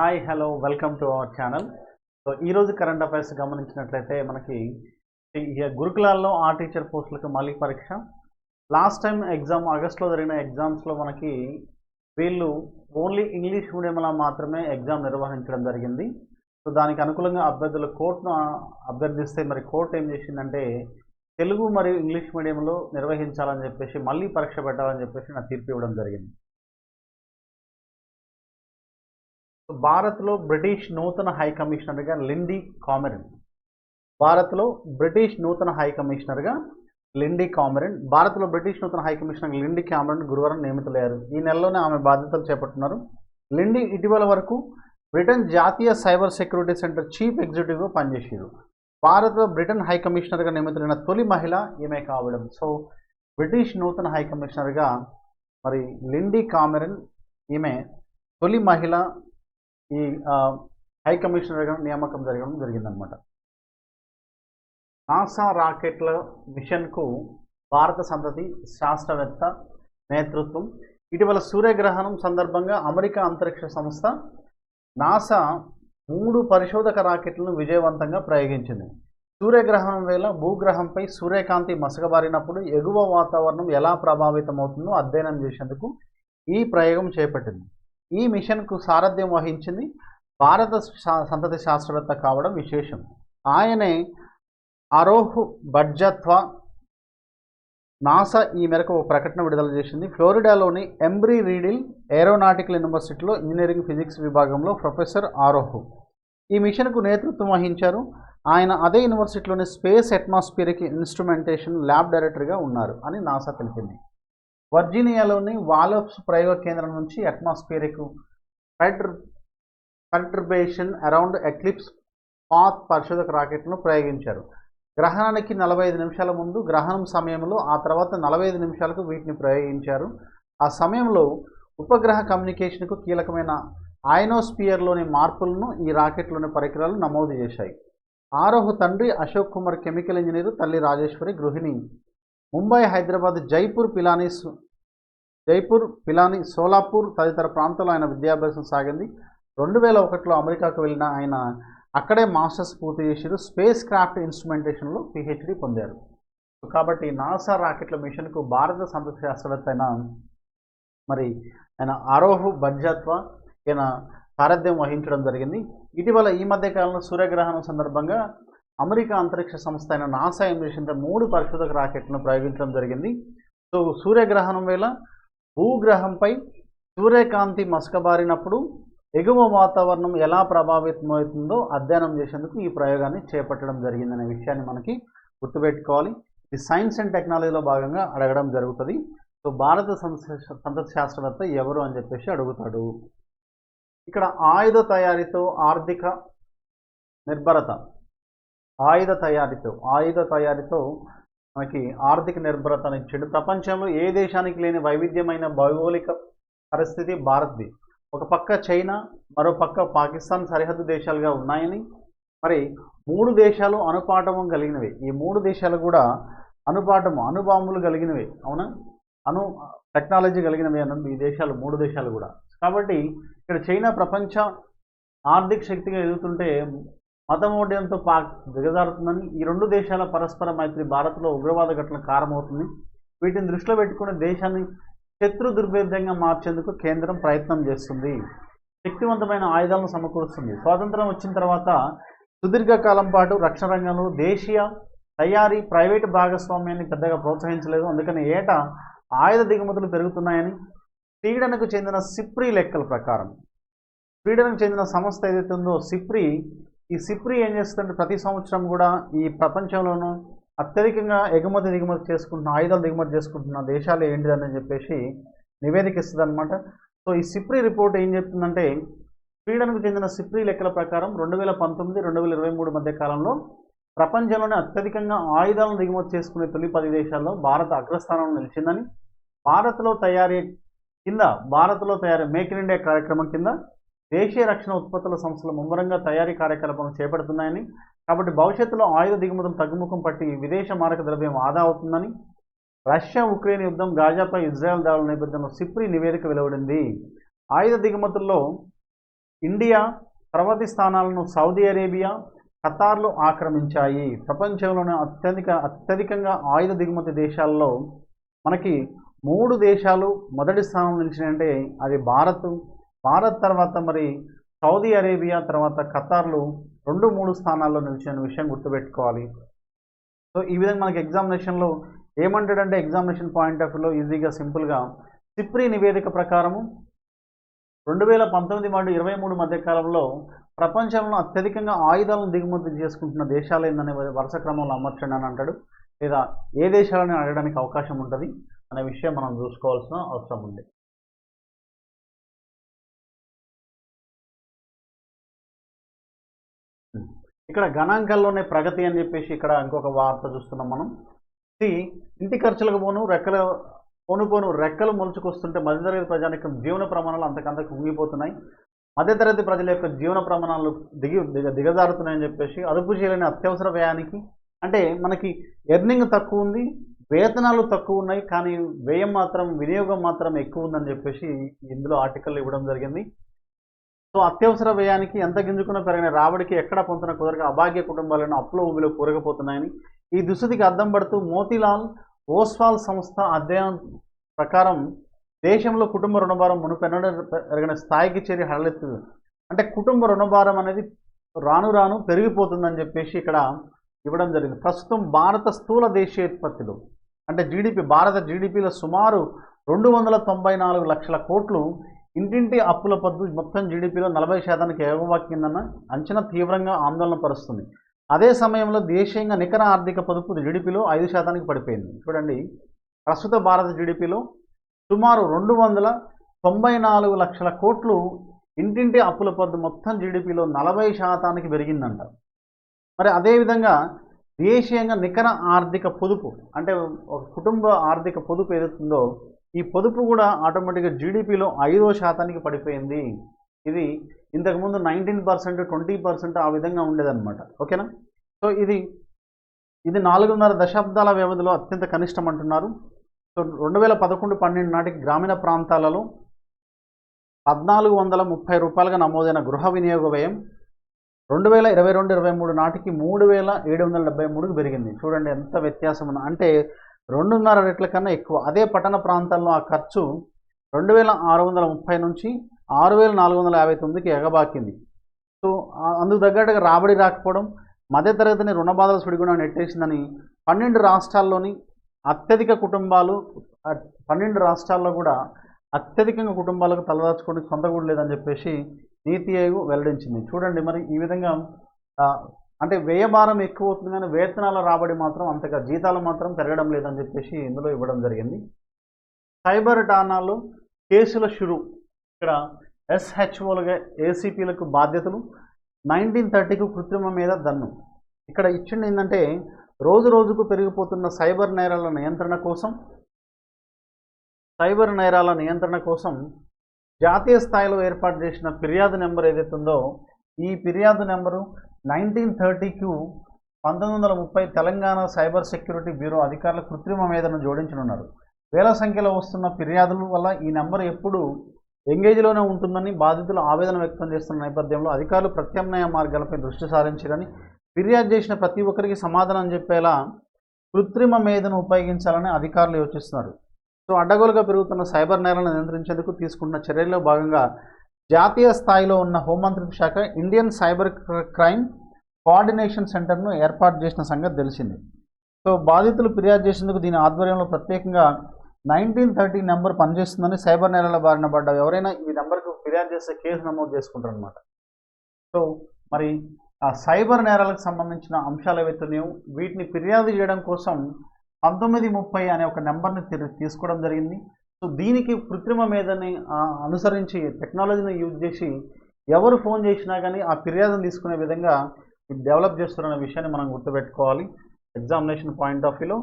Hi hello welcome to our channel. So ఈరోజు current affairs గమనించినట్లయితే మనకి గురుకులాల్లో ఆ టీచర్ పోస్టులకు మళ్ళీ పరీక్ష. లాస్ట్ టైం ఎగ్జామ్ ఆగస్ట్లో జరిగిన ఎగ్జామ్స్లో మనకి వీళ్ళు ఓన్లీ ఇంగ్లీష్ మీడియంలో మాత్రమే ఎగ్జామ్ నిర్వహించడం జరిగింది. సో దానికి అనుకూలంగా అభ్యర్థులు కోర్టును అభ్యర్థిస్తే మరి కోర్టు ఏం చేసిందంటే తెలుగు మరియు ఇంగ్లీష్ మీడియంలో నిర్వహించాలని చెప్పేసి మళ్ళీ పరీక్ష పెట్టాలని చెప్పేసి నాకు తీర్పు ఇవ్వడం జరిగింది. భారత్లో బ్రిటిష్ నూతన హై కమిషనర్గా లిండీ కామెరన్. భారత్లో బ్రిటిష్ నూతన హై కమిషనర్గా లిండీ కామెరన్. భారత్లో బ్రిటిష్ నూతన హై కమిషనర్ లిండీ కామెరన్ గురువారం నియమితులయ్యారు. ఈ నెలలోనే ఆమె బాధ్యతలు చేపట్టున్నారు లిండీ ఇటీవల వరకు బ్రిటన్ జాతీయ సైబర్ సెక్యూరిటీ సెంటర్ చీఫ్ ఎగ్జిక్యూటివ్గా పనిచేసారు భారత్లో బ్రిటన్ హై కమిషనర్గా నియమితులైన తొలి మహిళ ఈమె కావడం. సో బ్రిటిష్ నూతన హై కమిషనర్గా మరి లిండీ కామెరన్ ఈమె తొలి మహిళ ఈ హై కమిషనర్గా నియామకం జరగడం జరిగిందనమాట నాసా రాకెట్ల మిషన్కు భారత సంతతి శాస్త్రవేత్త నేతృత్వం ఇటీవల సూర్యగ్రహణం సందర్భంగా అమెరికా అంతరిక్ష సంస్థ నాసా మూడు పరిశోధక రాకెట్లను విజయవంతంగా ప్రయోగించింది. సూర్యగ్రహణం వేళ భూగ్రహంపై సూర్యకాంతి మసకబారినప్పుడు ఎగువ వాతావరణం ఎలా ప్రభావితమవుతుందో అధ్యయనం చేసేందుకు ఈ ప్రయోగం చేపట్టింది. ఈ మిషన్కు సారథ్యం వహించింది భారత సంతతి శాస్త్రవేత్త కావడం విశేషం. ఆయనే అరోహ్ బడ్జత్వ నాసా ఈ మేరకు ఒక ప్రకటన విడుదల చేసింది. ఫ్లోరిడాలోని ఎంబ్రీ రీడిల్ ఏరోనాటికల్ యూనివర్సిటీలో ఇంజనీరింగ్ ఫిజిక్స్ విభాగంలో ప్రొఫెసర్ ఆరోహ్ ఈ మిషన్కు నేతృత్వం వహించారు. ఆయన అదే యూనివర్సిటీలోని స్పేస్ అట్మాస్ఫియరిక్ ఇన్స్ట్రుమెంటేషన్ ల్యాబ్ డైరెక్టర్గా ఉన్నారు అని నాసా తెలిపింది. వర్జీనియాలోని వాలోప్స్ ప్రయోగ కేంద్రం నుంచి అట్మాస్ఫియరిక్ పర్టర్ పర్టర్బేషన్ అరౌండ్ ఎక్లిప్స్ పాత్ పరిశోధక రాకెట్ను ప్రయోగించారు. గ్రహణానికి నలభై ఐదు నిమిషాల ముందు గ్రహణం సమయంలో ఆ తర్వాత నలభై ఐదు నిమిషాలకు వీటిని ప్రయోగించారు. ఆ సమయంలో ఉపగ్రహ కమ్యూనికేషన్కు కీలకమైన ఆయనోస్పియర్లోని మార్పులను ఈ రాకెట్లోని పరికరాలు నమోదు చేశాయి. ఆరోహ్ తండ్రి అశోక్ కుమార్ కెమికల్ ఇంజనీరు తల్లి రాజేశ్వరి గృహిణి ముంబై హైదరాబాద్ జైపూర్ పిలానీ జైపూర్ పిలానీ సోలాపూర్ తదితర ప్రాంతాల్లో ఆయన విద్యాభ్యాసం సాగింది. రెండు వేల ఒకటిలో అమెరికాకు వెళ్ళిన ఆయన అక్కడే మాస్టర్స్ పూర్తి చేశారు స్పేస్ క్రాఫ్ట్ ఇన్స్ట్రుమెంటేషన్లో పిహెచ్డి పొందారు. కాబట్టి నాసా రాకెట్ల మిషన్కు భారత సంతతి శాస్త్రవేత్త అయిన మరి ఆయన ఆరోహు బడ్జత్వ ఈయన సారథ్యం వహించడం జరిగింది. ఇటీవల ఈ మధ్య కాలంలో సూర్యగ్రహణం సందర్భంగా అమెరికా అంతరిక్ష సంస్థ అయిన నాసా ఏం చేసిందంటే మూడు పరిశోధక రాకెట్లను ప్రయోగించడం జరిగింది. సో సూర్యగ్రహణం వేళ భూగ్రహంపై సూర్యకాంతి మసకబారినప్పుడు ఎగువ వాతావరణం ఎలా ప్రభావితమవుతుందో అధ్యయనం చేసేందుకు ఈ ప్రయోగాన్ని చేపట్టడం జరిగిందనే విషయాన్ని మనకి గుర్తుపెట్టుకోవాలి. ఇది సైన్స్ అండ్ టెక్నాలజీలో భాగంగా అడగడం జరుగుతుంది. సో భారత సంత- సంతతి శాస్త్రవేత్త ఎవరు అని చెప్పేసి అడుగుతాడు. ఇక్కడ ఆయుధ తయారీతో ఆర్థిక నిర్భరత. ఆయుధ తయారీతో ఆయుధ తయారీతో మనకి ఆర్థిక నిర్భరతను ఇచ్చాడు ప్రపంచంలో ఏ దేశానికి లేని వైవిధ్యమైన భౌగోళిక పరిస్థితి భారత్ది. ఒక పక్క చైనా మరో పక్క పాకిస్తాన్ సరిహద్దు దేశాలుగా ఉన్నాయని మరి మూడు దేశాలు అనుపాఠము కలిగినవి. ఈ మూడు దేశాలు కూడా అనుపాఠము అనుబాంబులు కలిగినవి. అవునా? అను టెక్నాలజీ కలిగినవి అన్నది ఈ దేశాలు మూడు దేశాలు కూడా. కాబట్టి ఇక్కడ చైనా ప్రపంచ ఆర్థిక శక్తిగా ఎదుగుతుంటే మతమౌఢ్యంతో పాక్ దిగజారుతుందని ఈ రెండు దేశాల పరస్పర మైత్రి భారత్లో ఉగ్రవాద ఘటనకు కారణమవుతుంది వీటిని దృష్టిలో పెట్టుకుని దేశాన్ని శత్రు దుర్భేద్యంగా మార్చేందుకు కేంద్రం ప్రయత్నం చేస్తుంది. శక్తివంతమైన ఆయుధాలను సమకూరుస్తుంది. స్వాతంత్రం వచ్చిన తర్వాత సుదీర్ఘకాలం పాటు రక్షణ రంగంలో దేశీయ తయారీ ప్రైవేటు భాగస్వామ్యాన్ని పెద్దగా ప్రోత్సహించలేదు. అందుకని ఏటా ఆయుధ దిగుమతులు పెరుగుతున్నాయని స్వీడన్కు చెందిన సిప్రీ లెక్కల ప్రకారం. స్వీడన్కు చెందిన సంస్థ ఏదైతే ఉందో సిప్రీ ఈ సిప్రీ ఏం చేస్తుందంటే ప్రతి సంవత్సరం కూడా ఈ ప్రపంచంలోనూ అత్యధికంగా ఎగుమతి దిగుమతి చేసుకుంటున్న ఆయుధాలు దిగుమతి చేసుకుంటున్న దేశాలు ఏంటిదని చెప్పేసి నివేదిక ఇస్తుంది అనమాట సో ఈ సిప్రీ రిపోర్ట్ ఏం చెప్తుందంటే స్వీడన్కు చెందిన సిప్రీ లెక్కల ప్రకారం రెండు వేల పంతొమ్మిది రెండు వేల ఇరవై మూడు మధ్య కాలంలో ప్రపంచంలోనే అత్యధికంగా ఆయుధాలను దిగుమతి చేసుకునే తొలి పది దేశాల్లో భారత్ అగ్రస్థానంలో నిలిచిందని భారత్లో తయారీ కింద భారత్లో తయారీ మేక్ ఇన్ ఇండియా కార్యక్రమం కింద దేశీయ రక్షణ ఉత్పత్తుల సంస్థలు ముమ్మరంగా తయారీ కార్యకలాపాలను చేపడుతున్నాయని కాబట్టి భవిష్యత్తులో ఆయుధ దిగుమతులు తగ్గుముఖం పట్టి విదేశ మారక ద్రవ్యం ఆదా అవుతుందని రష్యా ఉక్రెయిన్ యుద్ధం గాజాపై ఇజ్రాయెల్ దాడుల నేపథ్యంలో సిప్రి నివేదిక వెలువడింది. ఆయుధ దిగుమతుల్లో ఇండియా తర్వాతి స్థానాలను సౌదీ అరేబియా ఖతార్లు ఆక్రమించాయి. ప్రపంచంలోనే అత్యధిక అత్యధికంగా ఆయుధ దిగుమతి దేశాల్లో మనకి మూడు దేశాలు మొదటి స్థానం నిలిచినాయంటే అది భారత్ భారత్ తర్వాత మరి సౌదీ అరేబియా తర్వాత ఖతార్లు రెండు మూడు స్థానాల్లో నిలిచిన విషయం గుర్తుపెట్టుకోవాలి. సో ఈ విధంగా మనకి ఎగ్జామినేషన్లో ఏమంటాడంటే ఎగ్జామినేషన్ పాయింట్ ఆఫ్ వ్యూలో ఈజీగా సింపుల్గా సిప్రి నివేదిక ప్రకారము రెండు వేల పంతొమ్మిది మరియు ఇరవై మూడు మధ్య కాలంలో ప్రపంచంలో అత్యధికంగా ఆయుధాలను దిగుమతి చేసుకుంటున్న దేశాలు ఏందనే వరుస క్రమంలో అమర్చండి అని అంటాడు. లేదా ఏ దేశాలని అడగడానికి అవకాశం ఉంటుంది అనే విషయం మనం చూసుకోవాల్సిన అవసరం ఉంది. ఇక్కడ గణాంకాల్లోనే ప్రగతి అని చెప్పేసి ఇక్కడ ఇంకొక వార్త చూస్తున్నాం మనం. ఇది ఇంటి ఖర్చులకు పోను రెక్కల పోను పోను రెక్కలు మొలుచుకొస్తుంటే మధ్యతరగతి ప్రజానికం జీవన ప్రమాణాలు అంతకంతకు కుంగిపోతున్నాయి మధ్యతరగతి ప్రజల యొక్క జీవన ప్రమాణాలు దిగి దిగ దిగజారుతున్నాయని చెప్పేసి అదుపు చేయలేని అత్యవసర వ్యయానికి అంటే మనకి ఎర్నింగ్ తక్కువ ఉంది వేతనాలు తక్కువ ఉన్నాయి కానీ వ్యయం మాత్రం వినియోగం మాత్రం ఎక్కువ ఉందని చెప్పేసి ఇందులో ఆర్టికల్ ఇవ్వడం జరిగింది. సో అత్యవసర వ్యయానికి ఎంత గింజుకున్న పెరిగిన రాబడికి ఎక్కడ పొందిన కుదరక అభాగ్య కుటుంబాలను అప్పుల ఊబిలో కూరకపోతున్నాయని ఈ దుస్థితికి అద్దం పడుతూ మోతీలాల్ ఓస్వాల్ సంస్థ అధ్యయనం ప్రకారం దేశంలో కుటుంబ రుణభారం మునుపెన్నడ పెరిగిన స్థాయికి చేరి హడలెత్తుంది. అంటే కుటుంబ రుణభారం అనేది రాను రాను పెరిగిపోతుందని చెప్పేసి ఇక్కడ ఇవ్వడం జరిగింది. ప్రస్తుతం భారత స్థూల దేశీయోత్పత్తిలో అంటే జీడిపి భారత జీడిపిలో సుమారు రెండు వందల తొంభై నాలుగు లక్షల కోట్లు ఇంటింటి అప్పుల పద్దు మొత్తం జీడిపిలో నలభై శాతానికి ఏకవాక్యందన్న అంచనా తీవ్రంగా ఆందోళన పరుస్తుంది. అదే సమయంలో దేశీయంగా నికర ఆర్థిక పొదుపు జీడిపిలో ఐదు శాతానికి పడిపోయింది. చూడండి ప్రస్తుత భారత జీడిపిలో సుమారు రెండు వందల తొంభై నాలుగు లక్షల కోట్లు ఇంటింటి అప్పుల పద్దు మొత్తం జీడిపిలో నలభై శాతానికి పెరిగిందంట. మరి అదేవిధంగా దేశీయంగా నికర ఆర్థిక పొదుపు అంటే ఒక కుటుంబ ఆర్థిక పొదుపు ఏదైతుందో ఈ పొదుపు కూడా ఆటోమేటిక్గా జీడిపిలో ఐదో శాతానికి పడిపోయింది. ఇది ఇంతకుముందు నైన్టీన్ పర్సెంట్ ట్వంటీ పర్సెంట్ ఆ విధంగా ఉండేదన్నమాట. ఓకేనా? సో ఇది ఇది నాలుగున్నర దశాబ్దాల వ్యవధిలో అత్యంత కనిష్టం అంటున్నారు. సో రెండు వేల పదకొండు పన్నెండు నాటికి గ్రామీణ ప్రాంతాలలో పద్నాలుగు వందల ముప్పై రూపాయలుగా నమోదైన గృహ వినియోగ వ్యయం రెండు వేల ఇరవై రెండు ఇరవై మూడు నాటికి మూడు వేల ఏడు వందల డెబ్బై మూడుకి పెరిగింది. చూడండి ఎంత వ్యత్యాసం అంటే రెండున్నర రెట్ల కన్నా ఎక్కువ. అదే పట్టణ ప్రాంతాల్లో ఆ ఖర్చు రెండు వేల ఆరు వందల ముప్పై నుంచి ఆరు వేల నాలుగు వందల యాభై తొమ్మిదికి ఎగబాకింది. సో అందుకు తగ్గట్టుగా రాబడి రాకపోవడం మధ్యతరగతిని రుణబాధల సుడిగుణ నెట్టేసిందని పన్నెండు రాష్ట్రాల్లోని అత్యధిక కుటుంబాలు పన్నెండు రాష్ట్రాల్లో కూడా అత్యధికంగా కుటుంబాలకు తలదాచుకోవడానికి సొంత కూడా లేదని చెప్పేసి నీతి ఆయోగ్ వెల్లడించింది. చూడండి మరి ఈ విధంగా అంటే వ్యయభారం ఎక్కువ అవుతుంది కానీ వేతనాల రాబడి మాత్రం అంతగా జీతాలు మాత్రం పెరగడం లేదని చెప్పేసి ఇందులో ఇవ్వడం జరిగింది. సైబర్ టానాలు కేసుల షురు. ఇక్కడ ఎస్హెచ్ఓలుగా ఏసీపీలకు బాధ్యతలు. నైన్టీన్ థర్టీకు కృత్రిమ మీద దన్ను. ఇక్కడ ఇచ్చింది ఏంటంటే రోజు రోజుకు పెరిగిపోతున్న సైబర్ నేరాల నియంత్రణ కోసం సైబర్ నేరాల నియంత్రణ కోసం జాతీయ స్థాయిలో ఏర్పాటు చేసిన ఫిర్యాదు నెంబర్ ఏదైతే ఉందో ఈ ఫిర్యాదు నెంబరు నైన్టీన్ థర్టీకు పంతొమ్మిది వందల ముప్పై తెలంగాణ సైబర్ సెక్యూరిటీ బ్యూరో అధికారులు కృత్రిమ మేధను జోడించనున్నారు. వేల సంఖ్యలో వస్తున్న ఫిర్యాదుల వల్ల ఈ నెంబర్ ఎప్పుడు ఎంగేజ్లోనే ఉంటుందని బాధితులు ఆవేదన వ్యక్తం చేస్తున్న నేపథ్యంలో అధికారులు ప్రత్యామ్నాయ మార్గాలపై దృష్టి సారించాలని ఫిర్యాదు చేసిన ప్రతి ఒక్కరికి సమాధానం చెప్పేలా కృత్రిమ మేధను ఉపయోగించాలని అధికారులు యోచిస్తున్నారు. సో అడ్డగోలుగా పెరుగుతున్న సైబర్ నేరాలను నియంత్రించేందుకు తీసుకున్న చర్యల్లో భాగంగా జాతీయ స్థాయిలో ఉన్న హోంమంత్రిత్వ శాఖ ఇండియన్ సైబర్ క్రైమ్ కోఆర్డినేషన్ సెంటర్ను ఏర్పాటు చేసిన సంగతి తెలిసింది. సో బాధితులు ఫిర్యాదు చేసేందుకు దీని ఆధ్వర్యంలో ప్రత్యేకంగా నైన్టీన్ థర్టీ నెంబర్ పనిచేస్తుందని సైబర్ నేరాల బారిన పడ్డ ఎవరైనా ఈ నెంబర్కు ఫిర్యాదు చేస్తే కేసు నమోదు చేసుకుంటారు అనమాట సో మరి ఆ సైబర్ నేరాలకు సంబంధించిన అంశాలు ఏవైతున్నాయో వీటిని ఫిర్యాదు చేయడం కోసం పంతొమ్మిది ముప్పై అనే ఒక నెంబర్ని తీసుకోవడం జరిగింది. సో దీనికి కృత్రిమ మీదని అనుసరించి టెక్నాలజీని యూజ్ చేసి ఎవరు ఫోన్ చేసినా కానీ ఆ ఫిర్యాదును తీసుకునే విధంగా ఇది డెవలప్ చేస్తున్న విషయాన్ని మనం గుర్తుపెట్టుకోవాలి. ఎగ్జామినేషన్ పాయింట్ ఆఫ్ వ్యూలో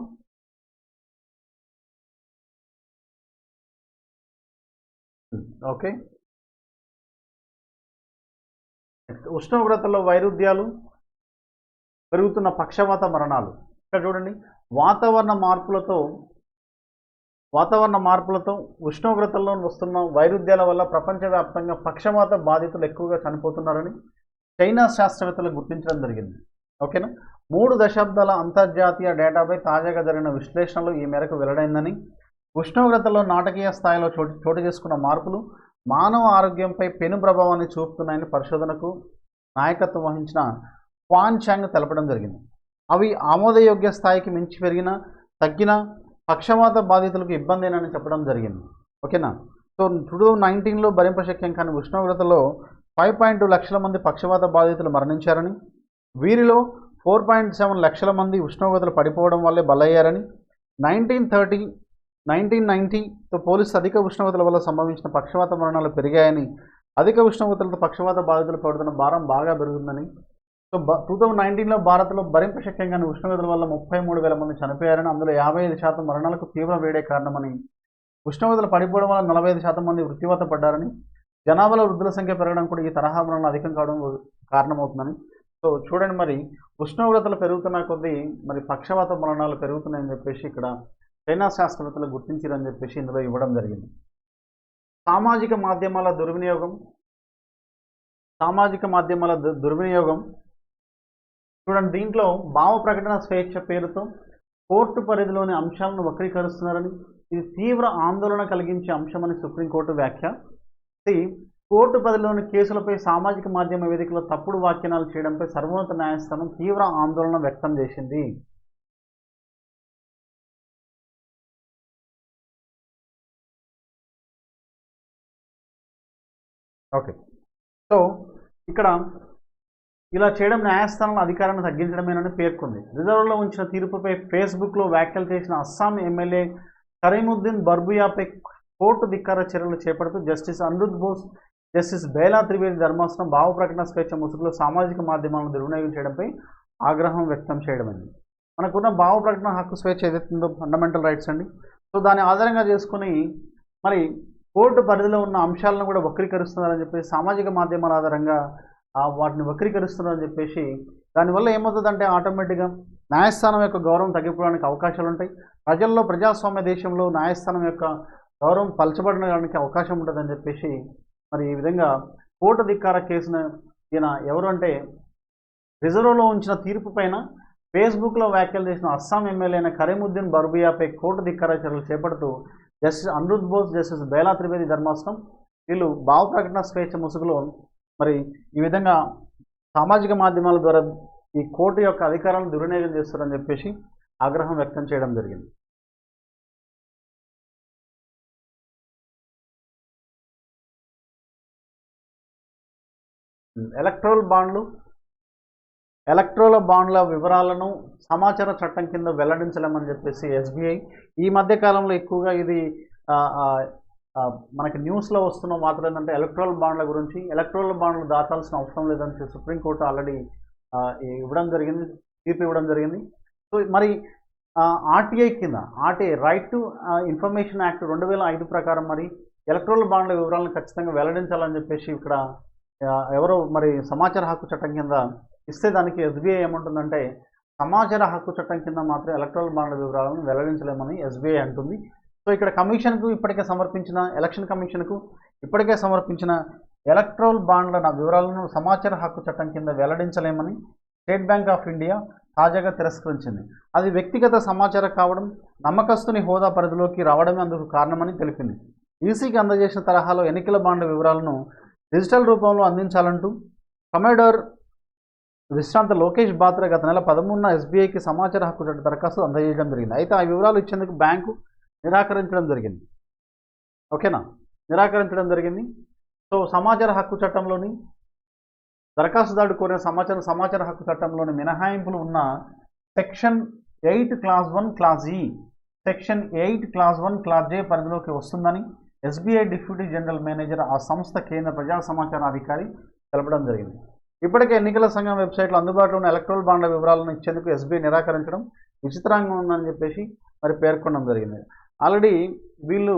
ఓకే ఉష్ణోగ్రతలో వైరుధ్యాలు పెరుగుతున్న పక్షవాత మరణాలు. ఇక్కడ చూడండి వాతావరణ మార్పులతో వాతావరణ మార్పులతో ఉష్ణోగ్రతల్లో వస్తున్న వైరుధ్యాల వల్ల ప్రపంచవ్యాప్తంగా పక్షవాత బాధితులు ఎక్కువగా చనిపోతున్నారని చైనా శాస్త్రవేత్తలు గుర్తించడం జరిగింది. ఓకేనా? మూడు దశాబ్దాల అంతర్జాతీయ డేటాపై తాజాగా జరిగిన విశ్లేషణలు ఈ మేరకు వెల్లడైందని ఉష్ణోగ్రతలో నాటకీయ స్థాయిలో చోటు చోటు చేసుకున్న మార్పులు మానవ ఆరోగ్యంపై పెను ప్రభావాన్ని చూపుతున్నాయని పరిశోధనకు నాయకత్వం వహించిన క్వాన్ చాంగ్ తెలపడం జరిగింది. అవి ఆమోదయోగ్య స్థాయికి మించి పెరిగిన తగ్గిన పక్షవాత బాధితులకు ఇబ్బందేనని చెప్పడం జరిగింది. ఓకేనా? సో టూ థౌజండ్ నైన్టీన్లో భరింపశక్యం కానీ ఉష్ణోగ్రతలో ఫైవ్ పాయింట్ టూ లక్షల మంది పక్షవాత బాధితులు మరణించారని వీరిలో ఫోర్ పాయింట్ సెవెన్ లక్షల మంది ఉష్ణోగ్రతలు పడిపోవడం వల్లే బలయ్యారని నైన్టీన్ థర్టీ నైన్టీన్ నైన్టీతో పోలీసు అధిక ఉష్ణోగ్రతల వల్ల సంభవించిన పక్షవాత మరణాలు పెరిగాయని అధిక ఉష్ణోగ్రతలతో పక్షవాత బాధితులు పడుతున్న భారం బాగా పెరుగుతుందని సో టూ థౌజండ్ నైన్టీన్లో భారత్లో భరింప శక్యంగాని ఉష్ణోగ్రతల వల్ల ముప్పై మూడు వేల మంది చనిపోయారని అందులో యాభై ఐదు శాతం మరణాలకు తీవ్ర వేడే కారణమని ఉష్ణోగ్రతలు పడిపోవడం వల్ల నలభై ఐదు శాతం మంది వృత్తివత పడ్డారని జనాభాలో వృద్ధుల సంఖ్య పెరగడం కూడా ఈ తరహా మరణాలు అధికం కావడం కారణమవుతుందని. సో చూడండి మరి ఉష్ణోగ్రతలు పెరుగుతున్న కొద్దీ మరి పక్షవాత మరణాలు పెరుగుతున్నాయని చెప్పేసి ఇక్కడ చైనా శాస్త్రవేత్తలు గుర్తించారని చెప్పేసి ఇందులో ఇవ్వడం జరిగింది. సామాజిక మాధ్యమాల దుర్వినియోగం సామాజిక మాధ్యమాల దుర్వినియోగం చూడండి దీంట్లో భావ ప్రకటన స్వేచ్ఛ పేరుతో కోర్టు పరిధిలోని అంశాలను వక్రీకరిస్తున్నారని ఇది తీవ్ర ఆందోళన కలిగించే అంశమని సుప్రీంకోర్టు వ్యాఖ్య. సి కోర్టు పరిధిలోని కేసులపై సామాజిక మాధ్యమ వేదికలో తప్పుడు వ్యాఖ్యానాలు చేయడంపై సర్వోన్నత న్యాయస్థానం తీవ్ర ఆందోళన వ్యక్తం చేసింది. ఓకే. సో ఇక్కడ ఇలా చేయడం న్యాయస్థానంలో అధికారాన్ని తగ్గించడమేనని పేర్కొంది. రిజర్వ్లో ఉంచిన తీర్పుపై ఫేస్బుక్లో వ్యాఖ్యలు చేసిన అస్సాం ఎమ్మెల్యే కరీముద్దీన్ బర్బుయాపై కోర్టు ధిక్కార చర్యలు చేపడుతూ జస్టిస్ అనిరుద్ బోస్ జస్టిస్ బేలా త్రివేది ధర్మాసనం భావ ప్రకటన స్వేచ్ఛ ముసుగులో సామాజిక మాధ్యమాలను దుర్వినియోగం చేయడంపై ఆగ్రహం వ్యక్తం చేయడమైంది. మనకున్న భావ ప్రకటన హక్కు స్వేచ్ఛ ఏదైతుందో ఫండమెంటల్ రైట్స్ అండి. సో దాన్ని ఆధారంగా చేసుకుని మరి కోర్టు పరిధిలో ఉన్న అంశాలను కూడా వక్రీకరిస్తున్నారని చెప్పి సామాజిక మాధ్యమాల ఆధారంగా వాటిని వక్రీకరిస్తున్నారని చెప్పేసి దానివల్ల ఏమవుతుందంటే ఆటోమేటిక్గా న్యాయస్థానం యొక్క గౌరవం తగ్గిపోవడానికి అవకాశాలు ఉంటాయి. ప్రజల్లో ప్రజాస్వామ్య దేశంలో న్యాయస్థానం యొక్క గౌరవం పలచబడడానికి అవకాశం ఉంటుందని చెప్పేసి మరి ఈ విధంగా కోర్టు ధిక్కార కేసును ఈయన ఎవరు అంటే రిజర్వ్లో ఉంచిన తీర్పు పైన ఫేస్బుక్లో వ్యాఖ్యలు చేసిన అస్సాం ఎమ్మెల్యే అయిన కరీముద్దీన్ బర్బియాపై కోర్టు ధిక్కార చర్యలు చేపడుతూ జస్టిస్ అనిరుద్ బోస్ జస్టిస్ బేలా త్రివేది ధర్మాసనం వీళ్ళు భావ ప్రకటన స్వేచ్ఛ ముసుగులో మరి ఈ విధంగా సామాజిక మాధ్యమాల ద్వారా ఈ కోర్టు యొక్క అధికారాలను దుర్వినియోగం చేస్తారని చెప్పేసి ఆగ్రహం వ్యక్తం చేయడం జరిగింది. ఎలక్ట్రోల్ బాండ్లు ఎలక్ట్రోల బాండ్ల వివరాలను సమాచార చట్టం కింద వెల్లడించలేమని చెప్పేసి ఎస్బీఐ ఈ మధ్య కాలంలో ఎక్కువగా ఇది మనకి న్యూస్లో వస్తున్న మాత్రం ఏంటంటే ఎలక్ట్రోల్ బాండ్ల గురించి ఎలక్ట్రోల్ బాండ్లు దాచాల్సిన అవసరం లేదని సుప్రీంకోర్టు ఆల్రెడీ ఇవ్వడం జరిగింది తీర్పు ఇవ్వడం జరిగింది. సో మరి ఆర్టీఐ కింద RTI right to information act రెండు వేల ఐదు ప్రకారం మరి ఎలక్ట్రోల్ బాండ్ల వివరాలను ఖచ్చితంగా వెల్లడించాలని చెప్పేసి ఇక్కడ ఎవరో మరి సమాచార హక్కు చట్టం కింద ఇస్తే దానికి ఎస్బీఐ ఏమంటుందంటే సమాచార హక్కు చట్టం కింద మాత్రం ఎలక్ట్రల్ బాండ్ల వివరాలను వెల్లడించలేమని ఎస్బీఐ అంటుంది. సో ఇక్కడ కమిషన్కు ఇప్పటికే సమర్పించిన ఎలక్షన్ కమిషన్కు ఇప్పటికే సమర్పించిన ఎలక్ట్రల్ బాండ్ల నా వివరాలను సమాచార హక్కు చట్టం కింద వెల్లడించలేమని స్టేట్ బ్యాంక్ ఆఫ్ ఇండియా తాజాగా తిరస్కరించింది. అది వ్యక్తిగత సమాచారం కావడం నమ్మకస్తుని హోదా పరిధిలోకి రావడమే అందుకు కారణమని తెలిపింది. ఈసీకి అందజేసిన తరహాలో ఎన్నికల బాండ్ల వివరాలను డిజిటల్ రూపంలో అందించాలంటూ కమాండర్ విశ్రాంత లోకేష్ బాత్ర గత నెల పదమూడున ఎస్బీఐకి సమాచార హక్కు చట్ట దరఖాస్తు అందజేయడం జరిగింది. అయితే ఆ వివరాలు ఇచ్చేందుకు బ్యాంకు నిరాకరించడం జరిగింది. ఓకేనా? నిరాకరించడం జరిగింది. సో సమాచార హక్కు చట్టంలోని దరఖాస్తుదారుడు కోరిన సమాచారం సమాచార హక్కు చట్టంలోని మినహాయింపులు ఉన్న section eight clause one clause ఈ section eight clause one clause J పరిధిలోకి వస్తుందని ఎస్బీఐ డిప్యూటీ జనరల్ మేనేజర్ ఆ సంస్థ కేంద్ర ప్రజా సమాచార అధికారి తెలపడం జరిగింది. ఇప్పటికే ఎన్నికల సంఘం వెబ్సైట్లో అందుబాటులో ఉన్న ఎలక్ట్రల్ బాండ్ల వివరాలను ఇచ్చేందుకు ఎస్బీఐ నిరాకరించడం విచిత్రంగా ఉందని చెప్పేసి మరి పేర్కొనడం జరిగింది. ఆల్రెడీ వీళ్ళు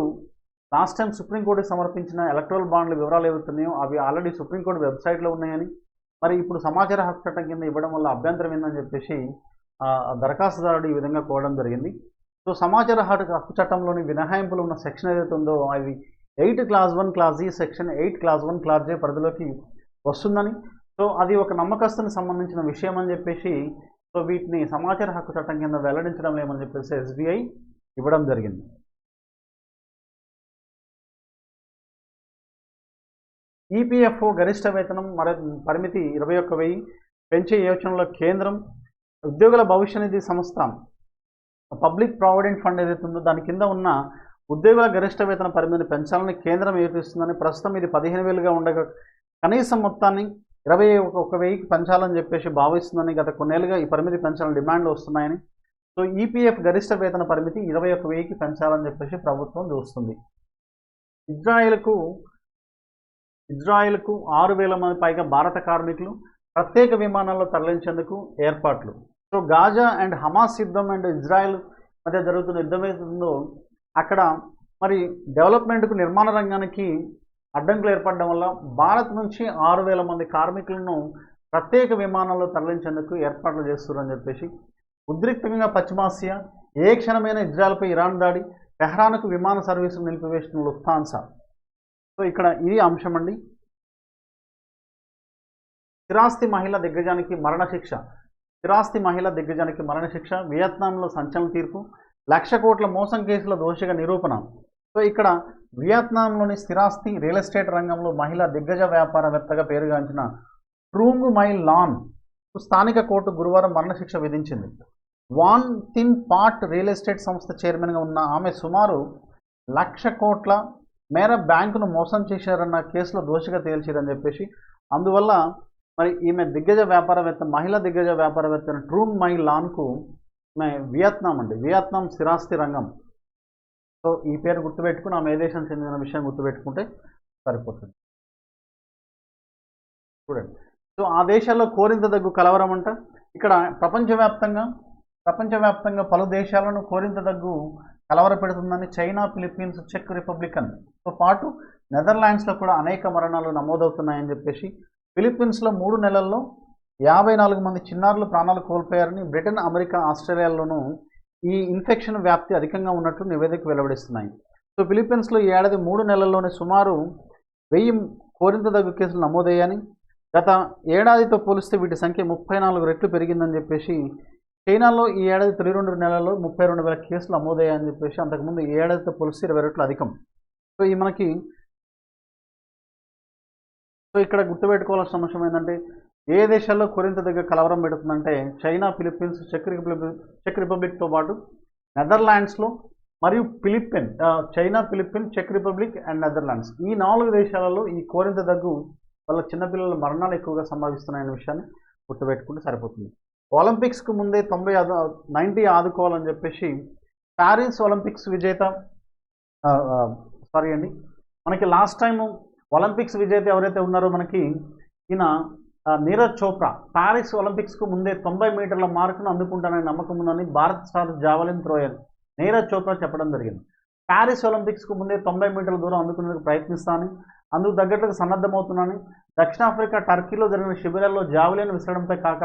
లాస్ట్ టైం సుప్రీంకోర్టుకి సమర్పించిన ఎలక్ట్రల్ బాండ్ల వివరాలు ఏవైతున్నాయో అవి ఆల్రెడీ సుప్రీంకోర్టు వెబ్సైట్లో ఉన్నాయని మరి ఇప్పుడు సమాచార హక్కు చట్టం కింద ఇవ్వడం వల్ల అభ్యంతరం ఏందని చెప్పేసి దరఖాస్తుదారుడు ఈ విధంగా కోరడం జరిగింది. సో సమాచార హక్కు హక్కు చట్టంలోని మినహాయింపులు ఉన్న సెక్షన్ ఏదైతే ఉందో అవి ఎయిట్ క్లాస్ వన్ క్లాస్ ఈ section eight clause one clause J పరిధిలోకి వస్తుందని. సో అది ఒక నమ్మకస్తుని సంబంధించిన విషయం అని చెప్పేసి సో వీటిని సమాచార హక్కు చట్టం కింద వెల్లడించడం లేమని చెప్పేసి ఎస్బీఐ ఇవ్వడం జరిగింది. ఈపీఎఫ్ఓ గరిష్ట వేతనం మర పరిమితి ఇరవై ఒక్క వెయ్యి పెంచే యోచనలో కేంద్రం ఉద్యోగుల భవిష్య నిధి సంస్థ పబ్లిక్ ప్రావిడెంట్ ఫండ్ ఏదైతుందో ఉందో దాని కింద ఉన్న ఉద్యోగుల గరిష్ట వేతన పరిమితిని పెంచాలని కేంద్రం యోచిస్తుందని ప్రస్తుతం ఇది పదిహేను వేలుగా ఉండగా కనీసం మొత్తాన్ని ఇరవై ఒక వెయ్యికి పెంచాలని చెప్పేసి భావిస్తుందని గత కొన్నేళ్ళుగా ఈ పరిమితి పెంచాలని డిమాండ్లు వస్తున్నాయని సో ఈపీఎఫ్ గరిష్ట వేతన పరిమితి ఇరవై ఒక వెయ్యికి పెంచాలని చెప్పేసి ప్రభుత్వం చూస్తుంది. ఇజ్రాయెల్కు ఇజ్రాయెల్కు ఆరు వేల మంది పైగా భారత కార్మికులు ప్రత్యేక విమానాల్లో తరలించేందుకు ఏర్పాట్లు. సో గాజా అండ్ హమాస్ యుద్ధం అండ్ ఇజ్రాయెల్ మధ్య జరుగుతున్న యుద్ధం ఏదైతుందో అక్కడ మరి డెవలప్మెంట్కు నిర్మాణ రంగానికి అడ్డంకులు ఏర్పడడం వల్ల భారత్ నుంచి ఆరు వేల మంది కార్మికులను ప్రత్యేక విమానాల్లో తరలించేందుకు ఏర్పాట్లు చేస్తున్నారని చెప్పేసి ఉద్రిక్తంగా పశ్చిమాసియా ఏ క్షణమైన ఇజ్రాయల్పై ఇరాన్ దాడి టెహ్రాన్కు విమాన సర్వీసులు నిలిపివేసిన లుఫ్తాన్సా. సో ఇక్కడ ఇది అంశం అండి స్థిరాస్తి మహిళ దిగ్గజానికి మరణశిక్ష. స్థిరాస్తి మహిళ దిగ్గజానికి మరణశిక్ష వియత్నాంలో సంచలన తీర్పు లక్ష కోట్ల మోసం కేసుల దోషిగా నిరూపణ. సో ఇక్కడ వియత్నాంలోని స్థిరాస్తి రియల్ ఎస్టేట్ రంగంలో మహిళా దిగ్గజ వ్యాపారవేత్తగా పేరుగాంచిన ట్రూంగ్ మై లాన్ స్థానిక కోర్టు గురువారం మరణశిక్ష విధించింది. వాన్ తిన్ పాట్ రియల్ ఎస్టేట్ సంస్థ చైర్మన్గా ఉన్న ఆమె సుమారు లక్ష కోట్ల మేర బ్యాంకును మోసం చేశారన్న కేసులో దోషిగా తేల్చారని చెప్పేసి అందువల్ల మరి ఈమె దిగ్గజ వ్యాపారవేత్త మహిళా దిగ్గజ వ్యాపారవేత్త ట్రూన్ మై లాన్కు ఈమె వియత్నాం అండి. వియత్నాం స్థిరాస్తి రంగం. సో ఈ పేరు గుర్తుపెట్టుకుని ఆమె ఏ దేశం చెందిన విషయం గుర్తుపెట్టుకుంటే సరిపోతుంది. చూడండి. సో ఆ దేశాల్లో కోరింత దగ్గు కలవరం అంట ఇక్కడ ప్రపంచవ్యాప్తంగా ప్రపంచవ్యాప్తంగా పలు దేశాలను కోరింత దగ్గు కలవరపెడుతుందని చైనా ఫిలిప్పీన్స్ చెక్ రిపబ్లికన్తో పాటు నెదర్లాండ్స్లో కూడా అనేక మరణాలు నమోదవుతున్నాయని చెప్పేసి ఫిలిప్పీన్స్లో మూడు నెలల్లో యాభై నాలుగు మంది చిన్నారులు ప్రాణాలు కోల్పోయారని బ్రిటన్ అమెరికా ఆస్ట్రేలియాలోనూ ఈ ఇన్ఫెక్షన్ వ్యాప్తి అధికంగా ఉన్నట్లు నివేదిక వెలువడిస్తున్నాయి. సో ఫిలిప్పీన్స్లో ఈ ఏడాది మూడు నెలల్లోనే సుమారు వెయ్యి కోరింత దగ్గు కేసులు నమోదయ్యాయని గత ఏడాదితో పోలిస్తే వీటి సంఖ్య ముప్పై నాలుగు రెట్లు పెరిగిందని చెప్పేసి చైనాలో ఈ ఏడాది తొలి రెండు నెలల్లో ముప్పై రెండు వేల కేసులు నమోదయ్యాయని చెప్పేసి అంతకుముందు ఈ ఏడాదితో పోలిస్తే ఇరవై రెట్లు అధికం. సో ఈ మనకి సో ఇక్కడ గుర్తుపెట్టుకోవాల్సిన అంశం ఏంటంటే ఏ దేశాల్లో కొరింత దగ్గర కలవరం పెడుతుందంటే China Philippines check republic check రిపబ్లిక్తో పాటు నెదర్లాండ్స్లో మరియు Philippine China Philippine check republic and Netherlands. ఈ నాలుగు దేశాలలో ఈ కోరింత దగ్గు వల్ల చిన్నపిల్లల మరణాలు ఎక్కువగా సంభవిస్తున్నాయనే విషయాన్ని గుర్తుపెట్టుకుంటే సరిపోతుంది. ఒలింపిక్స్కు ముందే తొంభై ఆదు నైంటీ ఆదుకోవాలని చెప్పేసి ప్యారిస్ ఒలింపిక్స్ విజేత సారీ అండి మనకి లాస్ట్ టైము ఒలింపిక్స్ విజేత ఎవరైతే ఉన్నారో మనకి ఈయన నీరజ్ చోప్రా ప్యారిస్ ఒలింపిక్స్కు ముందే తొంభై మీటర్ల మార్కును అందుకుంటానని నమ్మకం ఉందని Bharat star javelin thrower Neeraj Chopra చెప్పడం జరిగింది. ప్యారిస్ ఒలింపిక్స్కు ముందే తొంభై మీటర్ల దూరం అందుకునేందుకు ప్రయత్నిస్తానని అందుకు తగ్గట్టుగా సన్నద్ధమవుతున్నానని దక్షిణాఫ్రికా టర్కీలో జరిగిన శిబిరాల్లో జావలిన్ విసరడంపై కాక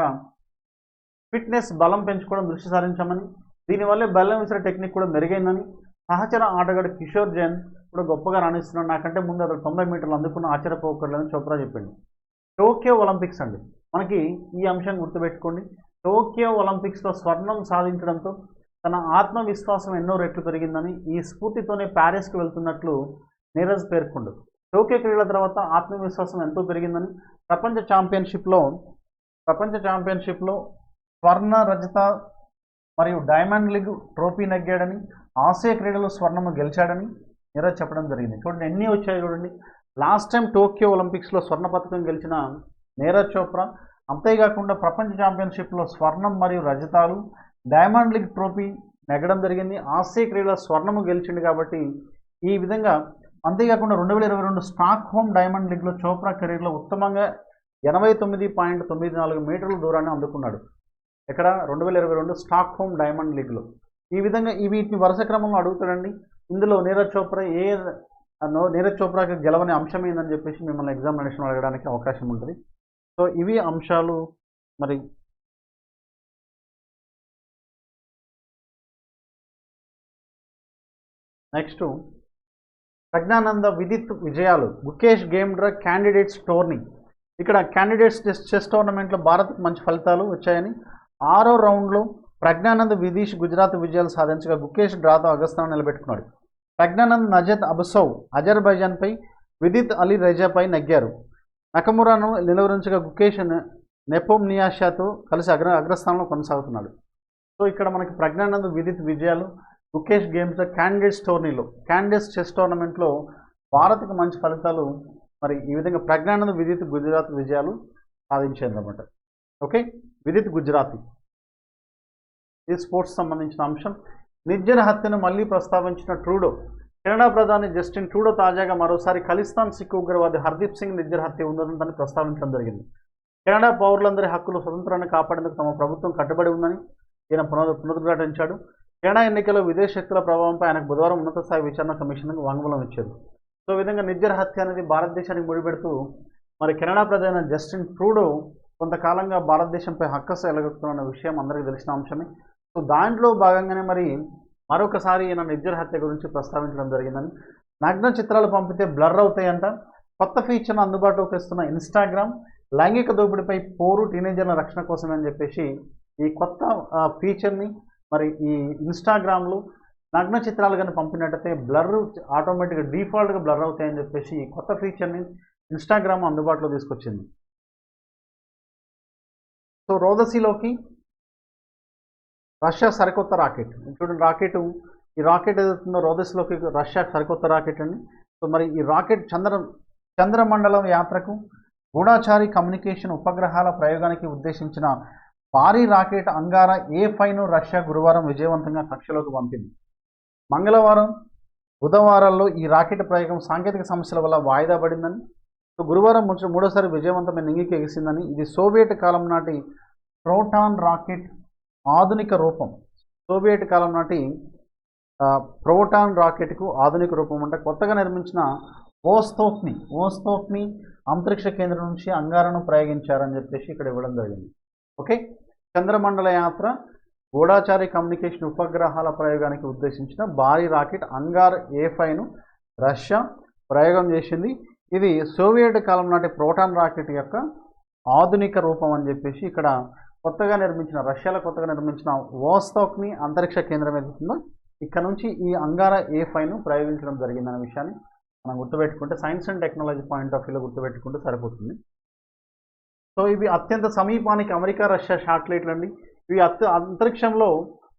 ఫిట్నెస్ బలం పెంచుకోవడం దృష్టి సారించామని దీనివల్లే బలం వేసిన టెక్నిక్ కూడా మెరుగైందని సహచర ఆటగాడు కిషోర్ జైన్ కూడా గొప్పగా రాణిస్తున్నాడు. నాకంటే ముందు అతను తొంభై మీటర్లు అందుకున్న ఆశ్చర్యపోకర్లేదని చోప్రా చెప్పింది టోక్యో ఒలింపిక్స్ అండి. మనకి ఈ అంశం గుర్తుపెట్టుకోండి. టోక్యో ఒలింపిక్స్లో స్వర్ణం సాధించడంతో తన ఆత్మవిశ్వాసం ఎన్నో రెట్లు పెరిగిందని ఈ స్ఫూర్తితోనే ప్యారిస్కి వెళ్తున్నట్లు నీరజ్ పేర్కొండు. టోక్యో క్రీడల తర్వాత ఆత్మవిశ్వాసం ఎంతో పెరిగిందని ప్రపంచ ఛాంపియన్షిప్లో ప్రపంచ ఛాంపియన్షిప్లో స్వర్ణ రజత మరియు డైమండ్ లీగ్ ట్రోఫీ నెగ్గాడని ఆసియా క్రీడలో స్వర్ణము గెలిచాడని నీరజ్ చెప్పడం జరిగింది. చూడండి ఎన్ని వచ్చాయి చూడండి. లాస్ట్ టైం టోక్యో ఒలింపిక్స్లో స్వర్ణ పథకం గెలిచిన నీరజ్ చోప్రా అంతేకాకుండా ప్రపంచ ఛాంపియన్షిప్లో స్వర్ణం మరియు రజతాలు డైమండ్ లీగ్ ట్రోఫీ నెగ్గడం జరిగింది. ఆసియా క్రీడల స్వర్ణము గెలిచింది కాబట్టి ఈ విధంగా అంతేకాకుండా రెండు వేల ఇరవై రెండు స్టాక్ హోమ్ డైమండ్ లీగ్లో చోప్రా కెరీర్లో ఉత్తమంగా ఎనభై తొమ్మిది పాయింట్ తొమ్మిది నాలుగు మీటర్ల దూరాన్ని అందుకున్నాడు. ఇక్కడ రెండు వేల ఇరవై రెండు స్టాక్ హోమ్ డైమండ్ లీగ్లో. ఈ విధంగా ఈ వీటిని వరుస క్రమంలో అడుగుతాడండి. ఇందులో నీరజ్ చోప్రా ఏ నీరజ్ చోప్రాకి గెలవని అంశం ఏందని చెప్పేసి మిమ్మల్ని ఎగ్జామినేషన్ అడగడానికి అవకాశం ఉంటుంది. సో ఇవి అంశాలు మరి నెక్స్ట్ ప్రజ్ఞానంద విదిత్ విజయాలు. ముఖేష్ గేమ్డ్ర క్యాండిడేట్స్ టోర్నీ. ఇక్కడ క్యాండిడేట్స్ చెస్ చెస్ టోర్నమెంట్లో భారత్కు మంచి ఫలితాలు వచ్చాయని ఆరో రౌండ్లో ప్రజ్ఞానంద్ విదీష్ గుజరాత్ విజయాలు సాధించగా గుకేష్ డ్రాతో అగస్తాను నిలబెట్టుకున్నాడు. ప్రజ్ఞానంద్ నజత్ అబసౌ అజర్బైజాన్పై విదిత్ అలీ రెజాపై నగ్గారు. నకమురాను నిలువరించగా గుకేష్ నెపోమ్నియాషాతో కలిసి అగ్ర అగ్రస్థానంలో కొనసాగుతున్నాడు. సో ఇక్కడ మనకి ప్రజ్ఞానంద్ విదిత్ విజయాలు గుకేష్ గేమ్స్ క్యాండిడేట్స్ టోర్నీలో క్యాండిడేట్స్ చెస్ టోర్నమెంట్లో భారత్కు మంచి ఫలితాలు మరి ఈ విధంగా ప్రజ్ఞానంద్ విదిత్ గుజరాత్ విజయాలు సాధించారు అనమాట ఓకే? విదిత్ గుజరాతీ. ఈ స్పోర్ట్స్ సంబంధించిన అంశం. నిర్జన హత్యను మళ్ళీ ప్రస్తావించిన ట్రూడో. కెనడా ప్రధాని జస్టిన్ ట్రూడో తాజాగా మరోసారి ఖలిస్తాన్ సిక్కు ఉగ్రవాది హర్దీప్ సింగ్ నిర్జన హత్య ఉందని ప్రస్తావించడం జరిగింది. కెనడా పౌరులందరి హక్కులు స్వతంత్రాన్ని కాపాడేందుకు తమ ప్రభుత్వం కట్టుబడి ఉందని ఈయన పునరు పునరుద్ఘాటించాడు. కెనడా ఎన్నికల్లో విదేశక్తుల ప్రభావంపై ఆయనకు బుధవారం ఉన్నత స్థాయి విచారణ కమిషన్కు వాంగ్మూలం ఇచ్చారు. సో విధంగా నిర్జర హత్య అనేది భారతదేశానికి ముడిపెడుతూ మరి కెనడా ప్రధాని జస్టిన్ ట్రూడో కొంతకాలంగా భారతదేశంపై హక్కసు ఎలగొక్కుతున్న విషయం అందరికీ తెలిసిన అంశమే. సో దాంట్లో భాగంగానే మరి మరొకసారి ఈయన నిర్జర హత్య గురించి ప్రస్తావించడం జరిగిందని. నగ్న చిత్రాలు పంపితే బ్లర్ అవుతాయంట. కొత్త ఫీచర్ను అందుబాటులోకి వస్తున్న ఇన్స్టాగ్రామ్ లైంగిక దోపిడీపై పోరు టీనేజర్ల రక్షణ కోసమే అని చెప్పేసి ఈ కొత్త ఫీచర్ని మరి ఈ ఇన్స్టాగ్రామ్లో నగ్న చిత్రాలు కానీ పంపినట్టయితే బ్లర్ ఆటోమేటిక్గా డిఫాల్ట్గా బ్లర్ అవుతాయని చెప్పేసి ఈ కొత్త ఫీచర్ని ఇన్స్టాగ్రామ్ అందుబాటులో తీసుకొచ్చింది. సో రోదసిలోకి రష్యా సరికొత్త రాకెట్. చూడండి రాకెట్ ఈ రాకెట్ ఏదైతుందో రోదసిలోకి రష్యా సరికొత్త రాకెట్ అండి. సో మరి ఈ రాకెట్ చంద్ర చంద్రమండలం యాత్రకు గూఢాచారి కమ్యూనికేషన్ ఉపగ్రహాల ప్రయోగానికి ఉద్దేశించిన భారీ రాకెట్ అంగార ఏ ఫైవ్ను రష్యా గురువారం విజయవంతంగా కక్షలోకి పంపింది. మంగళవారం బుధవారాల్లో ఈ రాకెట్ ప్రయోగం సాంకేతిక సమస్యల వల్ల వాయిదా పడిందని సో గురువారం ముచ్చ- మూడోసారి విజయవంతమైన ఇంగికి ఎగిసిందని ఇది సోవియట్ కాలం నాటి ప్రోటాన్ రాకెట్ ఆధునిక రూపం. సోవియట్ కాలం నాటి ప్రోటాన్ రాకెట్కు ఆధునిక రూపం అంటే కొత్తగా నిర్మించిన ఓస్తోక్ని ఓస్తోక్ని అంతరిక్ష కేంద్రం నుంచి అంగారను ప్రయోగించారని చెప్పేసి ఇక్కడ ఇవ్వడం జరిగింది. ఓకే? చంద్రమండల యాత్ర గూఢాచారి కమ్యూనికేషన్ ఉపగ్రహాల ప్రయోగానికి ఉద్దేశించిన భారీ రాకెట్ అంగార్ ఏ ఫైవ్ను రష్యా ప్రయోగం చేసింది. ఇది సోవియట్ కాలం నాటి ప్రోటాన్ రాకెట్ యొక్క ఆధునిక రూపం అని చెప్పేసి ఇక్కడ కొత్తగా నిర్మించిన రష్యాలో కొత్తగా నిర్మించిన వాస్తోక్ని అంతరిక్ష కేంద్రం ఏదైతుందో ఇక్కడ నుంచి ఈ అంగార ఏ ఫైవ్ను ప్రయోగించడం జరిగిందనే విషయాన్ని మనం గుర్తుపెట్టుకుంటే science and technology point of వ్యూలో గుర్తుపెట్టుకుంటే సరిపోతుంది. సో ఇవి అత్యంత సమీపానికి అమెరికా రష్యా శాటిలైట్లు అండి. ఇవి అత్య అంతరిక్షంలో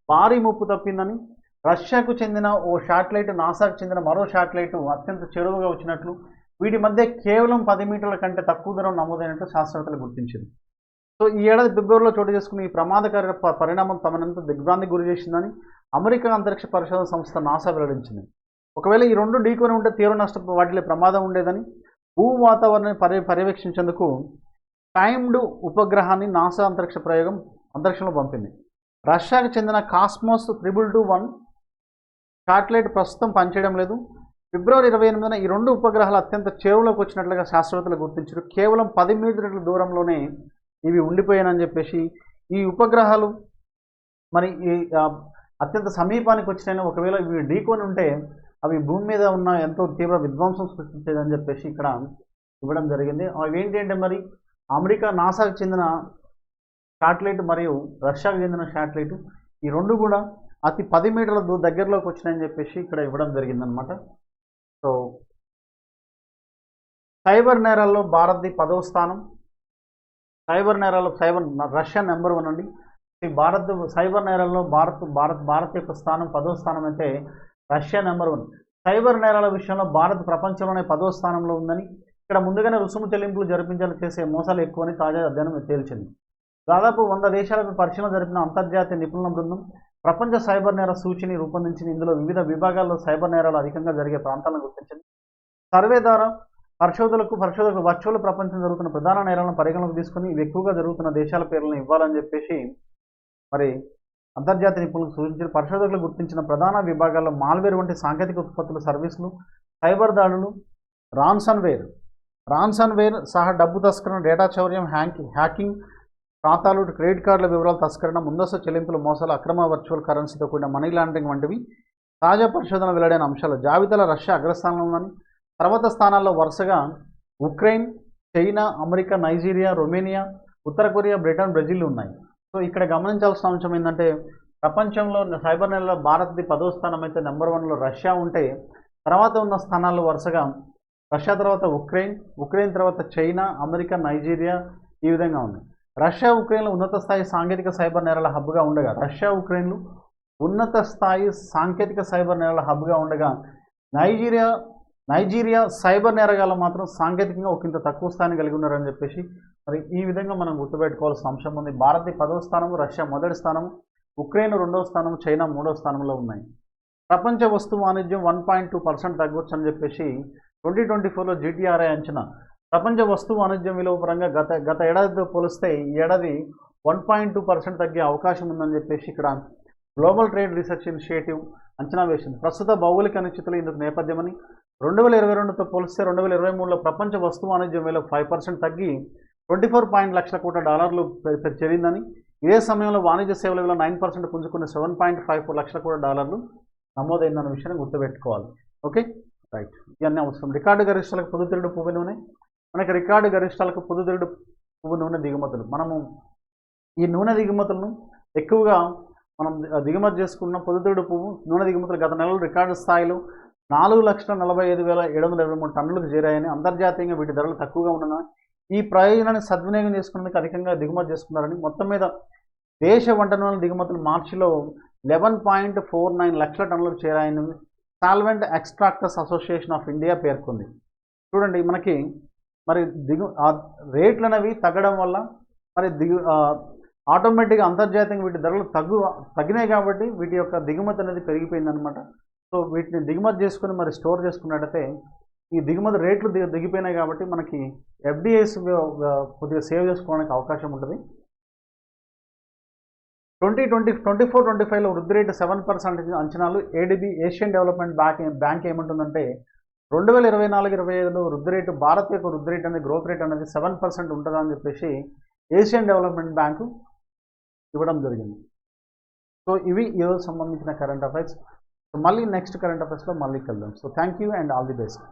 భారీ ముప్పు తప్పిందని రష్యాకు చెందిన ఓ శాటిలైట్ నాసాకు చెందిన మరో శాటిలైట్ అత్యంత చెరువుగా వచ్చినట్లు వీటి మధ్య కేవలం పది మీటర్ల కంటే తక్కువ దూరం నమోదైనట్లు శాస్త్రవేత్తలు గుర్తించింది సో ఈ ఏడాది ఫిబ్రవరిలో చోటు చేసుకున్న ఈ ప్రమాదకర పరిణామం తమనంత దిగ్భ్రాంతికి గురి చేసిందని అమెరికా అంతరిక్ష పరిశోధన సంస్థ నాసా వెల్లడించింది. ఒకవేళ ఈ రెండు ఢీకొని ఉంటే తీవ్ర నష్ట వాటిలో ప్రమాదం ఉండేదని భూ వాతావరణాన్ని పర్య పర్యవేక్షించేందుకు టైమ్డ్ ఉపగ్రహాన్ని నాసా అంతరిక్ష ప్రయోగం అంతరిక్షంలో పంపింది. రష్యాకు చెందిన Cosmos triple two one satellite ప్రస్తుతం పనిచేయడం లేదు. ఫిబ్రవరి ఇరవై ఎనిమిదిన ఈ రెండు ఉపగ్రహాలు అత్యంత చేవులోకి వచ్చినట్లుగా శాస్త్రవేత్తలు గుర్తించారు. కేవలం పది మీటర్ల దూరంలోనే ఇవి ఉండిపోయానని చెప్పేసి ఈ ఉపగ్రహాలు మరి ఈ అత్యంత సమీపానికి వచ్చినాయని ఒకవేళ ఇవి ఢీకొని ఉంటే అవి భూమి మీద ఉన్న ఎంతో తీవ్ర విధ్వంసం సృష్టించేదని చెప్పేసి ఇక్కడ ఇవ్వడం జరిగింది. అవి ఏంటంటే మరి అమెరికా నాసాకు చెందిన శాటిలైట్ మరియు రష్యాకు చెందిన శాటిలైట్ ఈ రెండు కూడా అతి పది మీటర్ల దూ దగ్గరలోకి వచ్చినాయని చెప్పేసి ఇక్కడ ఇవ్వడం జరిగిందనమాట సో సైబర్ నేరాల్లో భారత్ది పదవ స్థానం. సైబర్ నేరాల్లో సైబర్ రష్యా నెంబర్ వన్ అండి. ఈ భారత్ సైబర్ నేరాల్లో భారత్ భారత్ భారత్ యొక్క స్థానం పదో స్థానం అయితే రష్యా నెంబర్ వన్. సైబర్ నేరాల విషయంలో భారత్ ప్రపంచంలోనే పదో స్థానంలో ఉందని ఇక్కడ ముందుగానే రుసుము చెల్లింపులు జరిపించాలని చేసే మోసాలు ఎక్కువని తాజా అధ్యయనం తేల్చింది. దాదాపు వంద దేశాలకు పరిశీలన జరిపిన అంతర్జాతీయ నిపుణుల బృందం ప్రపంచ సైబర్ నేర సూచిని రూపొందించింది ఇందులో వివిధ విభాగాల్లో సైబర్ నేరాలు అధికంగా జరిగే ప్రాంతాలను గుర్తించింది. సర్వే ద్వారా పరిశోధకులకు పరిశోధకులు వర్చువల్ ప్రపంచం జరుగుతున్న ప్రధాన నేరాలను పరిగణలోకి తీసుకుని ఇవి ఎక్కువగా జరుగుతున్న దేశాల పేర్లను ఇవ్వాలని చెప్పేసి మరి అంతర్జాతీయ నిపుణులకు సూచించారు. పరిశోధకులు గుర్తించిన ప్రధాన విభాగాల్లో మాల్వేర్ వంటి సాంకేతిక ఉత్పత్తులు సర్వీసులు సైబర్ దాడులు రాన్సన్వేర్. రాన్సన్వేర్ సహా డబ్బు తస్కరణ డేటా చౌర్యం హ్యాంక్ హ్యాకింగ్ ఖాతాలు క్రెడిట్ కార్డుల వివరాల తస్కరణ ముందస్తు చెల్లింపుల మోసాలు అక్రమ వర్చువల్ కరెన్సీతో కూడిన మనీ లాండరింగ్ వంటివి తాజా పరిశోధన వెల్లడైన అంశాలు. జాబితాలో రష్యా అగ్రస్థానంలో ఉందని తర్వాత స్థానాల్లో వరుసగా Ukraine China America Nigeria Romania ఉత్తర కొరియా బ్రిటన్ బ్రెజిల్ ఉన్నాయి. సో ఇక్కడ గమనించాల్సిన అంశం ఏంటంటే ప్రపంచంలో సైబర్ నెలలో భారత్ది పదో స్థానం అయితే నెంబర్ వన్లో రష్యా ఉంటే తర్వాత ఉన్న స్థానాల్లో వరుసగా రష్యా తర్వాత ఉక్రెయిన్ ఉక్రెయిన్ తర్వాత చైనా అమెరికా నైజీరియా ఈ విధంగా ఉన్నాయి. రష్యా ఉక్రెయిన్లు ఉన్నత స్థాయి సాంకేతిక సైబర్ నేరాల హబ్గా ఉండగా రష్యా ఉక్రెయిన్లు ఉన్నత స్థాయి సాంకేతిక సైబర్ నేరాల హబ్గా ఉండగా నైజీరియా నైజీరియా సైబర్ నేరగాళ్ళు మాత్రం సాంకేతికంగా ఒకంత తక్కువ స్థాయిని కలిగి ఉన్నారని చెప్పేసి మరి ఈ విధంగా మనం గుర్తుపెట్టుకోవాల్సిన అంశం ఉంది. భారత్ పదవ స్థానం రష్యా మొదటి స్థానం ఉక్రెయిన్ రెండవ స్థానం చైనా మూడవ స్థానంలో ఉన్నాయి. ప్రపంచ వస్తు వాణిజ్యం వన్ పాయింట్ టూ పర్సెంట్ తగ్గొచ్చని అని చెప్పేసి ట్వంటీ ట్వంటీ ఫోర్లో జీటీఆర్ఐ అంచనా ప్రపంచ వస్తు వాణిజ్యం విలువ పరంగా గత గత ఏడాదితో పోలిస్తే ఈ ఏడాది వన్ పాయింట్ టూ పర్సెంట్ తగ్గే అవకాశం ఉందని చెప్పేసి ఇక్కడ గ్లోబల్ ట్రేడ్ రీసెర్చ్ ఇనిషియేటివ్ అంచనా వేసింది. ప్రస్తుత భౌగోళిక అనిశ్చితులు ఇందుకు నేపథ్యమని రెండు వేల ఇరవై రెండుతో పోలిస్తే రెండు వేల ఇరవై మూడులో ప్రపంచ వస్తు వాణిజ్యం విలువ ఫైవ్ పర్సెంట్ తగ్గి ట్వంటీ ఫోర్ పాయింట్ లక్షల కోట్ల డాలర్లు పె- చేరిందని ఇదే సమయంలో వాణిజ్య సేవల విలువ నైన్ పర్సెంట్ పుంజుకున్న సెవెన్ పాయింట్ ఫైవ్ ఫోర్ లక్షల కోట్ల డాలర్లు నమోదైందన్న విషయాన్ని గుర్తుపెట్టుకోవాలి. ఓకే? రైట్. ఇవన్నీ అవసరం. రికార్డు గరిష్టాలకు పొద్దుతిరుడు పువ్వు నూనె మనకి రికార్డు గరిష్టాలకు పొద్దుతిరుడు పువ్వు నూనె దిగుమతులు. మనము ఈ నూనె దిగుమతులను ఎక్కువగా మనం దిగుమతి చేసుకున్న పొద్దుతిరుడు పువ్వు నూనె దిగుమతులు గత నెలలో రికార్డు స్థాయిలో నాలుగు లక్షల నలభై ఐదు వేల ఏడు వందల ఇరవై మూడు టన్నులకు చేరాయని అంతర్జాతీయంగా వీటి ధరలు తక్కువగా ఉన్న ఈ ప్రయోజనాన్ని సద్వినియోగం చేసుకునేందుకు అధికంగా దిగుమతి చేసుకున్నారని మొత్తం మీద దేశ వంట నూనెల దిగుమతులు మార్చిలో లెవెన్ పాయింట్ ఫోర్ నైన్ లక్షల టన్నులకు చేరాయని solvent extractors association of India పేర్కొంది. చూడండి మనకి మరి దిగు రేట్లు అనేవి తగ్గడం వల్ల మరి దిగు ఆటోమేటిక్గా అంతర్జాతీయంగా వీటి ధరలు తగ్గు తగ్గినాయి కాబట్టి వీటి యొక్క దిగుమతి అనేది పెరిగిపోయిందనమాట సో వీటిని దిగుమతి చేసుకుని మరి స్టోర్ చేసుకున్నట్టయితే ఈ దిగుమతి రేట్లు దిగి దిగిపోయినాయి కాబట్టి మనకి ఎఫ్డిఐస్ కొద్దిగా సేవ్ చేసుకోవడానికి అవకాశం ఉంటుంది. Twenty twenty twenty four twenty ఫైవ్లో వృద్ధి రేటు సెవెన్ పర్సెంట్ అంచనాలు ADB Asian development bank bank ఏమంటుందంటే రెండు వేల ఇరవై నాలుగు ఇరవై ఐదులో వృద్ధి రేటు భారత్ యొక్క వృద్ధి రేట్ అనేది గ్రోత్ రేట్ అనేది సెవెన్ పర్సెంట్ ఉంటుందని చెప్పేసి ఏషియన్ డెవలప్మెంట్ బ్యాంకు ఇవ్వడం జరిగింది. సో ఇవి ఈరోజు సంబంధించిన కరెంట్ అఫైర్స్ సో మళ్ళీ నెక్స్ట్ కరెంట్ అఫైర్స్లో మళ్ళీ కలుద్దాం. So thank you and all the best